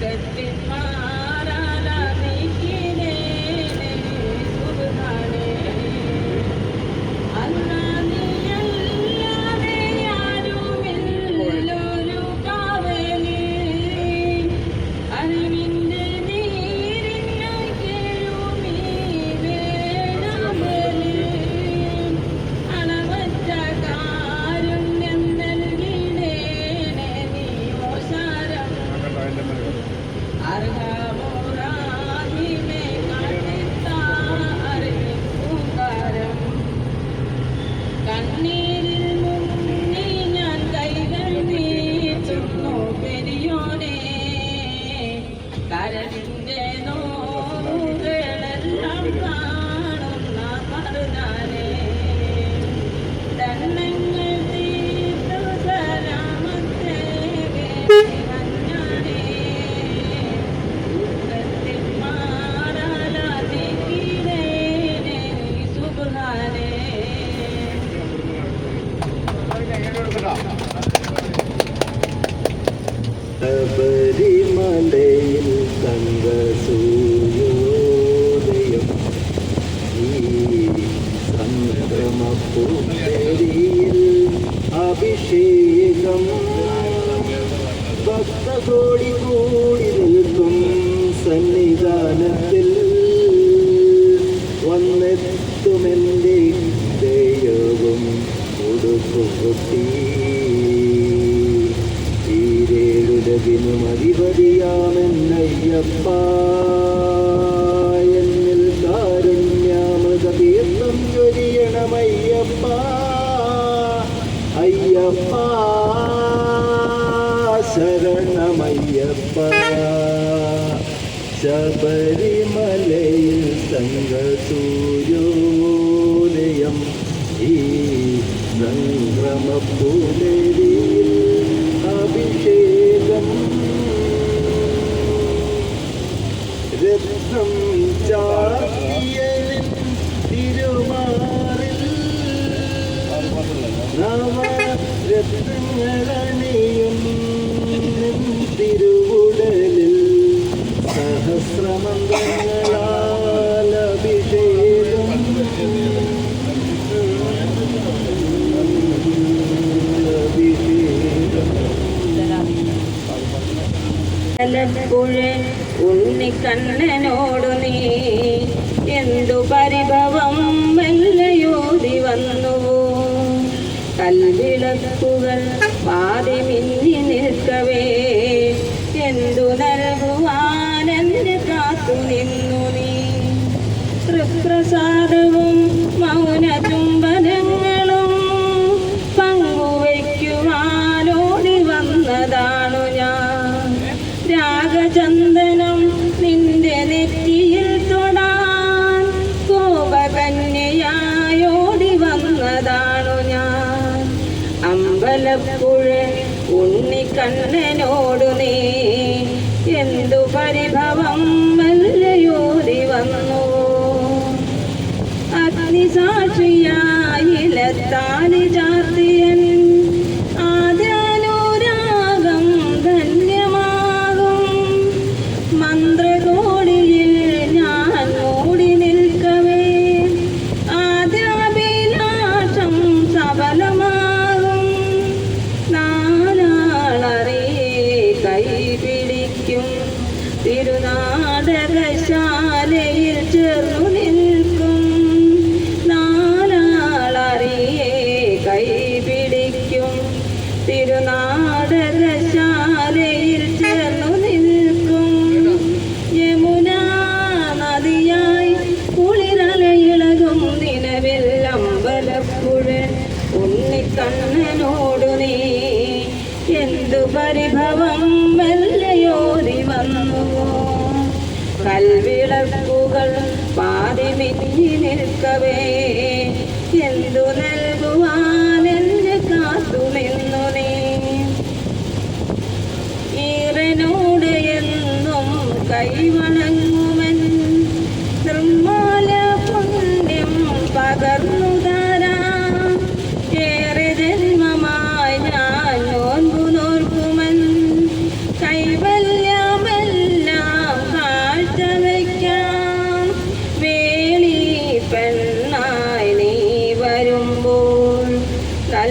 Dead Team Man. സംക്രമപ്പൂരിയിൽ അഭിഷേകം. ഭക്തകോടി കൂടി നിൽക്കും സന്നിധാനത്തിൽ. വന്നെത്തുമെന്റെ ദൈവവും ഉടുക്കുകുട്ടി ഈരേഴുലകിനും അധിപതിയാമെന്നയ്യപ്പ. ചൊരിയണമയ്യപ്പ അയ്യപ്പ ശരണമയ്യപ്പ. ശബരിമലയിൽ സംഘസൂര്യോദയം ഈ സംക്രമപ്പൂലരിയിൽ അഭിഷേകം. രത്നം നവരത്നങ്ങളണിയും നിൻ തിരുവുടലിൽ സഹസ്രമന്ത്രങ്ങളാൽ അഭിഷേകം അലപ്പുഴ ഉണ്ണിക്കണ്ണനോടു നീ എന്തു പരിഭവം വെല്ലയോതി വന്നുവോ? കൽവിളക്കുകൾ പാതി മിന്നി നിൽക്കവേ. എന്തു നൽകുവാനെന്ന് കാത്തു നിന്നു നീ. തൃപ്രസാദവും ഉണ്ണിക്കണ്ണനോടു നീ. എന്തു പരിഭവം വല്ലയോതി വന്നു. അഗ്നിസാക്ഷിയായിലെത്താലി ചാർത്തിയൻ കൽവിളക്കുകൾ പാതി മിന്നി നിൽക്കവേ. എന്തു നൽകുവാനെന്നെ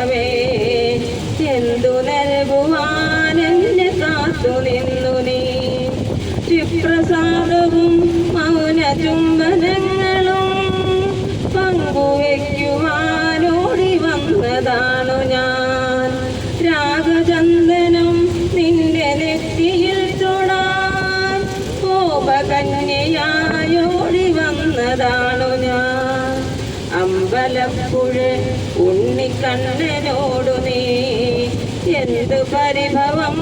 നിൽക്കവേ എന്തു നൽകുവാനെന്നെ കാത്തു നിന്നു നീ. ക്ഷിപ്രസാദവും മൗന ചുംബനങ്ങളും പങ്കുവയ്ക്കുവാനോടി വന്നതാണു ഞാൻ. രാഗചന്ദനം നിന്റെ നെറ്റിയിൽ തൊടാൻ കോപകന്യയായോടി വന്നതാണു ഞാൻ. അമ്പലപ്പുഴ ഉണ്ണിക്കണ്ണനോടു നീ എന്തു പരിഭവം?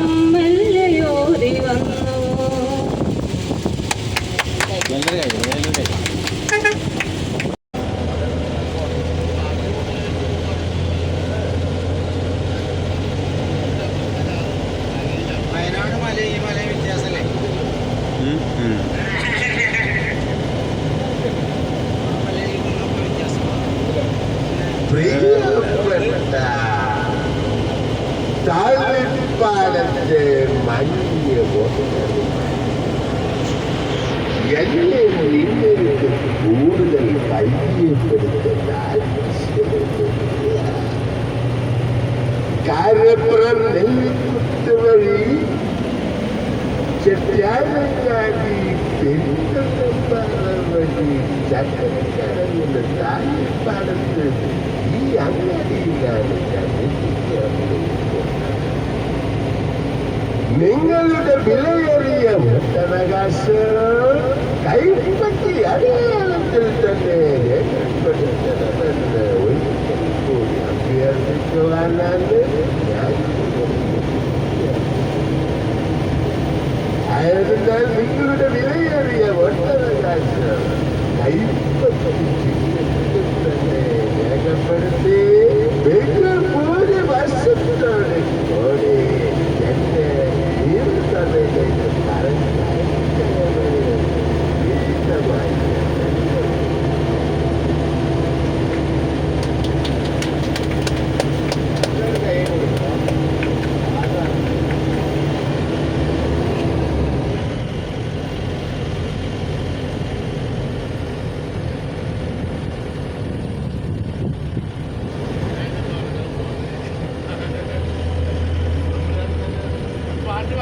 നിങ്ങളുടെ വിലയേറിയ മുത്തവകാശങ്ങൾ കൈപ്പറ്റി അധികാരത്തിൽ തന്നെ രേഖപ്പെടുത്തണമെന്ന് ഒരിക്കൽ കൂടി അഭ്യർത്ഥിക്കുവാനാണ് ഞാൻ ആയതിനാൽ നിങ്ങളുടെ വിലയേറിയ മുത്തവകാശങ്ങൾ കൈപ്പറ്റി തന്നെ രേഖപ്പെടുത്തി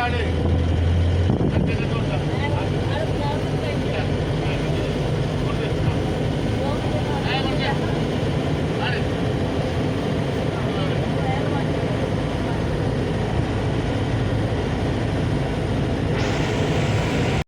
మాట్లాడి